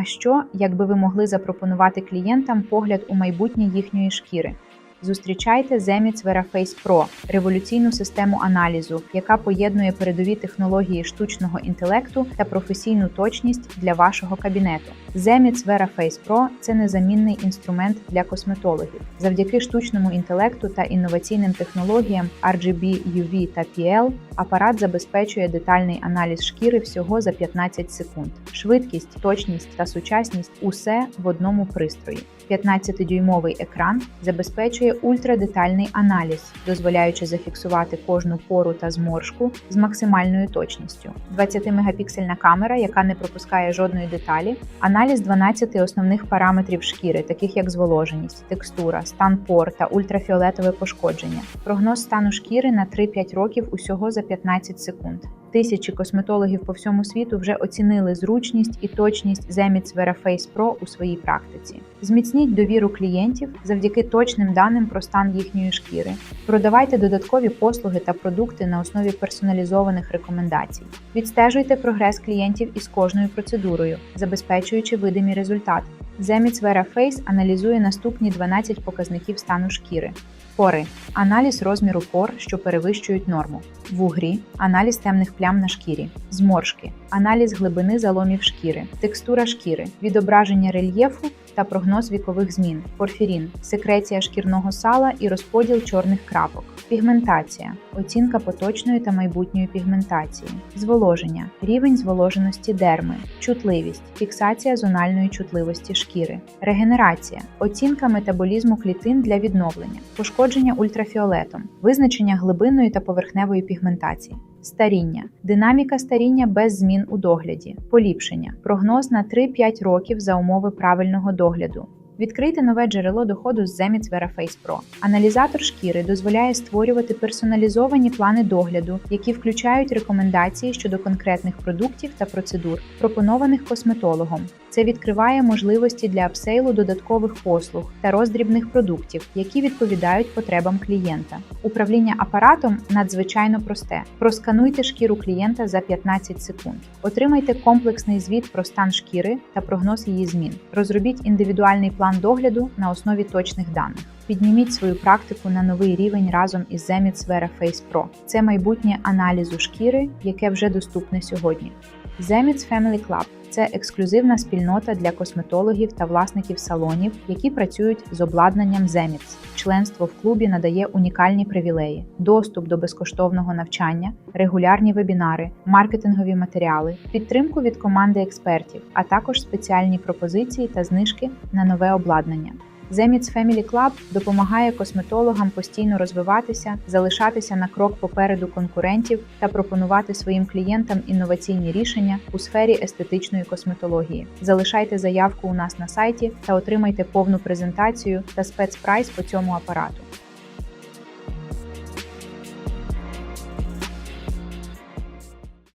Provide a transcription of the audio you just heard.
А що, якби ви могли запропонувати клієнтам погляд у майбутнє їхньої шкіри? Зустрічайте Zemits VeraFace Pro – революційну систему аналізу, яка поєднує передові технології штучного інтелекту та професійну точність для вашого кабінету. Zemits VeraFace Pro – це незамінний інструмент для косметологів. Завдяки штучному інтелекту та інноваційним технологіям RGB, UV та PL апарат забезпечує детальний аналіз шкіри всього за 15 секунд. Швидкість, точність та сучасність усе в одному пристрої. 15-дюймовий екран забезпечує ультрадетальний аналіз, дозволяючи зафіксувати кожну пору та зморшку з максимальною точністю. 20-мегапіксельна камера, яка не пропускає жодної деталі, аналіз 12 основних параметрів шкіри, таких як зволоженість, текстура, стан пор та ультрафіолетове пошкодження. Прогноз стану шкіри на 3-5 років усього за 15 секунд. Тисячі косметологів по всьому світу вже оцінили зручність і точність Zemits VeraFace Pro у своїй практиці. Зміцніть довіру клієнтів завдяки точним даним про стан їхньої шкіри. Продавайте додаткові послуги та продукти на основі персоналізованих рекомендацій. Відстежуйте прогрес клієнтів із кожною процедурою, забезпечуючи видимі результати. Zemits VeraFace аналізує наступні 12 показників стану шкіри. Пори аналіз розміру пор, що перевищують норму, вугрі, аналіз темних плям на шкірі, зморшки, аналіз глибини заломів шкіри, текстура шкіри, відображення рельєфу та прогноз вікових змін, порфірін, секреція шкірного сала і розподіл чорних крапок, пігментація, оцінка поточної та майбутньої пігментації, зволоження, рівень зволоженості дерми, чутливість, фіксація зональної чутливості шкіри, регенерація, оцінка метаболізму клітин для відновлення, пошкодження ультрафіолетом, визначення глибинної та поверхневої пігментації. Старіння, динаміка старіння без змін у догляді, поліпшення, прогноз на 3-5 років за умови правильного догляду. Відкрийте нове джерело доходу з Zemits VeraFace Pro. Аналізатор шкіри дозволяє створювати персоналізовані плани догляду, які включають рекомендації щодо конкретних продуктів та процедур, пропонованих косметологом. Це відкриває можливості для апсейлу додаткових послуг та роздрібних продуктів, які відповідають потребам клієнта. Управління апаратом надзвичайно просте. Проскануйте шкіру клієнта за 15 секунд. Отримайте комплексний звіт про стан шкіри та прогноз її змін. Розробіть індивідуальний план догляду на основі точних даних. Підніміть свою практику на новий рівень разом із Zemits VeraFace Pro. Це майбутнє аналізу шкіри, яке вже доступне сьогодні. Zemits Family Club – це ексклюзивна спільнота для косметологів та власників салонів, які працюють з обладнанням Zemits. Членство в клубі надає унікальні привілеї: доступ до безкоштовного навчання, регулярні вебінари, маркетингові матеріали, підтримку від команди експертів, а також спеціальні пропозиції та знижки на нове обладнання. Zemits Family Club допомагає косметологам постійно розвиватися, залишатися на крок попереду конкурентів та пропонувати своїм клієнтам інноваційні рішення у сфері естетичної косметології. Залишайте заявку у нас на сайті та отримайте повну презентацію та спецпрайс по цьому апарату.